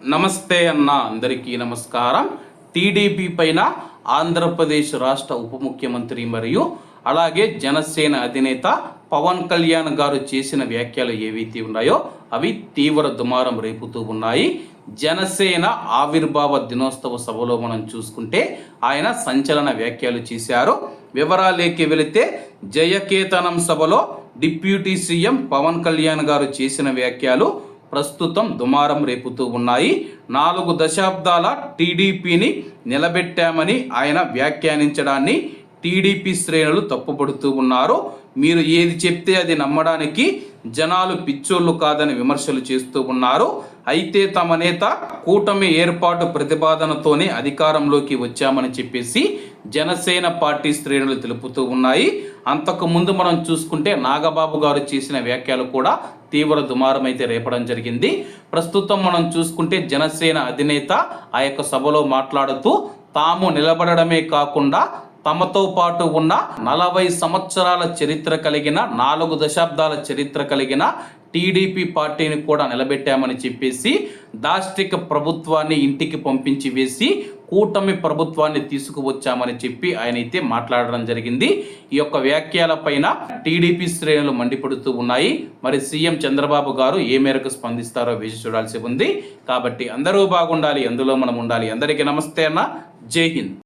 నమస్తే అన్న అందరికీ నమస్కారం. టీడీపీ పైన ఆంధ్రప్రదేశ్ రాష్ట్ర ఉప ముఖ్యమంత్రి మరియు అలాగే జనసేన అధినేత పవన్ కళ్యాణ్ గారు చేసిన వ్యాఖ్యలు ఏవైతే ఉన్నాయో అవి తీవ్ర దుమారం రేపుతూ ఉన్నాయి. జనసేన ఆవిర్భావ దినోత్సవ సభలో మనం చూసుకుంటే ఆయన సంచలన వ్యాఖ్యలు చేశారు. వివరాలేకి వెళితే జయకేతనం సభలో డిప్యూటీ సీఎం పవన్ కళ్యాణ్ గారు చేసిన వ్యాఖ్యలు ప్రస్తుతం దుమారం రేపుతూ ఉన్నాయి. నాలుగు దశాబ్దాల టీడీపీని నిలబెట్టామని ఆయన వ్యాఖ్యానించడాన్ని టీడీపీ శ్రేణులు తప్పుపడుతూ ఉన్నారు. మీరు ఏది చెప్తే అది నమ్మడానికి జనాలు పిచ్చోళ్ళు కాదని విమర్శలు చేస్తూ ఉన్నారు. అయితే తమ నేత కూటమి ఏర్పాటు ప్రతిపాదనతోనే అధికారంలోకి వచ్చామని చెప్పేసి జనసేన పార్టీ శ్రేణులు తెలుపుతూ ఉన్నాయి. అంతకు ముందు మనం చూసుకుంటే నాగబాబు గారు చేసిన వ్యాఖ్యలు కూడా తీవ్ర దుమారం అయితే రేపడం జరిగింది. ప్రస్తుతం మనం చూసుకుంటే జనసేన అధినేత ఆ యొక్క సభలో మాట్లాడుతూ తాము నిలబడమే కాకుండా తమతో పాటు ఉన్న నలభై సంవత్సరాల చరిత్ర కలిగిన నాలుగు దశాబ్దాల చరిత్ర కలిగిన టీడీపీ పార్టీని కూడా నిలబెట్టామని చెప్పేసి దాష్టిక ప్రభుత్వాన్ని ఇంటికి పంపించి వేసి కూటమి ప్రభుత్వాన్ని తీసుకువచ్చామని చెప్పి ఆయన అయితే మాట్లాడడం జరిగింది. ఈ యొక్క వ్యాఖ్యల పైన టీడీపీ శ్రేణులు మండిపడుతూ ఉన్నాయి. మరి సీఎం చంద్రబాబు గారు ఏ మేరకు స్పందిస్తారో వేచి చూడాల్సి ఉంది. కాబట్టి అందరూ బాగుండాలి అందులో మనం ఉండాలి. అందరికీ నమస్తే అన్న. జై హింద్.